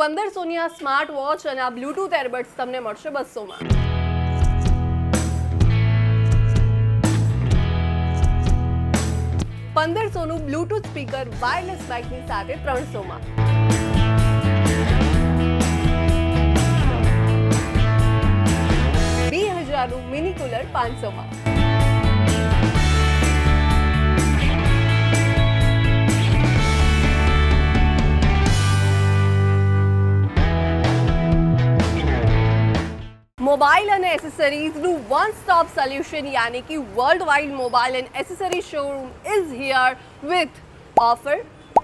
પંદરસોની આ smart watch અને આ બ્લૂટૂથ એરબડ્સ તમને મળશે બસોમાં. પંદરસોનું બ્લૂટૂથ સ્પીકર વાયરલેસ બાઇકની સાથે ત્રણસોમાં. બે હજારનું મિની કુલર પાંચસોમાં. મોબાઈલ અને એસેસરીઝનું વન સ્ટોપ સોલ્યુશન યાની કે world wide mobile and accessory showroom is here with offer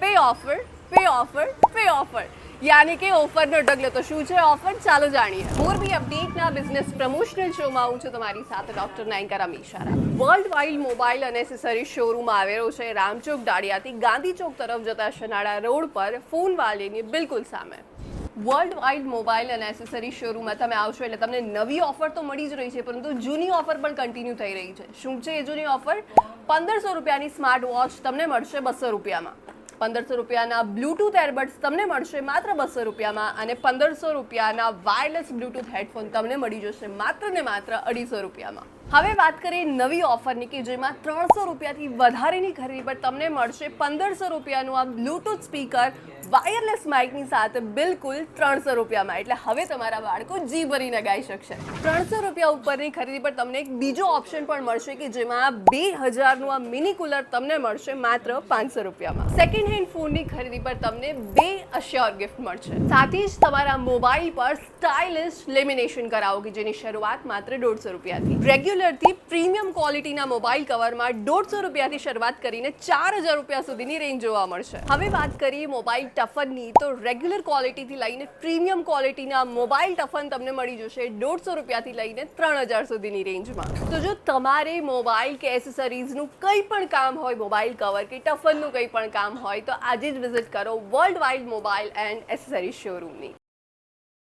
pay offer પે ઓફર પે ઓફર યાની કે ઓફરનો ઢગલો તો શું છે ઓફર ચાલો જાણીએ. મોરબી અપડેટના બિઝનેસ પ્રમોશનલ શોમાં હું છું તમારી સાથે ડોક્ટર નાયંકર અમીશારા વર્લ્ડ વાઇડ મોબાઈલ અને એસેસરી શોરૂમ આવેલો છે રામચોક દાડિયાથી ગાંધી ચોક તરફ જતા શનાળા રોડ પર ફોન વાલીની બિલકુલ સામે. વર્લ્ડ વાઇડ મોબાઈલ અને એસેસરી શોરૂમમાં તમે આવશો એટલે તમને નવી ઓફર તો મળી જ રહી છે, પરંતુ જૂની ઓફર પણ કન્ટિન્યુ થઈ રહી છે. શું છે એ જૂની ઓફર પંદરસો રૂપિયાની સ્માર્ટ વોચ તમને મળશે બસો રૂપિયામાં. પંદરસો રૂપિયાના બ્લૂટૂથ એરબડ્સ તમને મળશે માત્ર બસો રૂપિયામાં અને પંદરસો રૂપિયાના વાયરલેસ બ્લૂટૂથ હેડફોન તમને મળી જશે માત્ર ને માત્ર અઢીસો રૂપિયામાં. હવે વાત કરીએ નવી ઓફરની કે જેમાં ત્રણસો રૂપિયાથી વધારેની ખરીદી પર તમને મળશે. પંદરસો રૂપિયાનું આ બ્લૂટૂથ સ્પીકર વાયરલેસ માઇકની સાથે બિલકુલ ત્રણસો રૂપિયામાં. એટલે હવે તમારા બાળકો જી ભરીને ગાઈ શકશે. ત્રણસો રૂપિયા ઉપરની ખરીદી પર તમને એક બીજો ઓપ્શન પણ મળશે કે જેમાં બે હજારનું આ મિની કુલર તમને મળશે માત્ર પાંચસો રૂપિયામાં. સેકન્ડ હેન્ડ ફોનની ખરીદી પર તમને બે અશ્યોર ગિફ્ટ મળશે. સાથે જ તમારા મોબાઈલ પર સ્ટાઇલિશ લેમિનેશન કરાવો કે જેની શરૂઆત માત્ર દોઢસો રૂપિયાથી. રેગ્યુલરથી પ્રીમિયમ ક્વોલિટીના મોબાઈલ કવરમાં દોઢસો રૂપિયાથી શરૂઆત કરીને ચાર હજાર રૂપિયા સુધીની રેન્જ જોવા મળશે. હવે વાત કરીએ મોબાઈલ ટફનની, તો રેગ્યુલર ક્વોલિટીથી લઈને પ્રીમિયમ ક્વોલિટીના મોબાઈલ ટફન તમને મળી જશે દોઢસો રૂપિયાથી લઈને ત્રણ હજાર સુધીની રેન્જમાં તો જો તમારે મોબાઈલ કે એસેસરીઝનું કંઈ પણ કામ હોય મોબાઈલ કવર કે ટફનનું કંઈ પણ કામ હોય, તો આજે જ વિઝિટ કરો world wide mobile and accessories શોરૂમની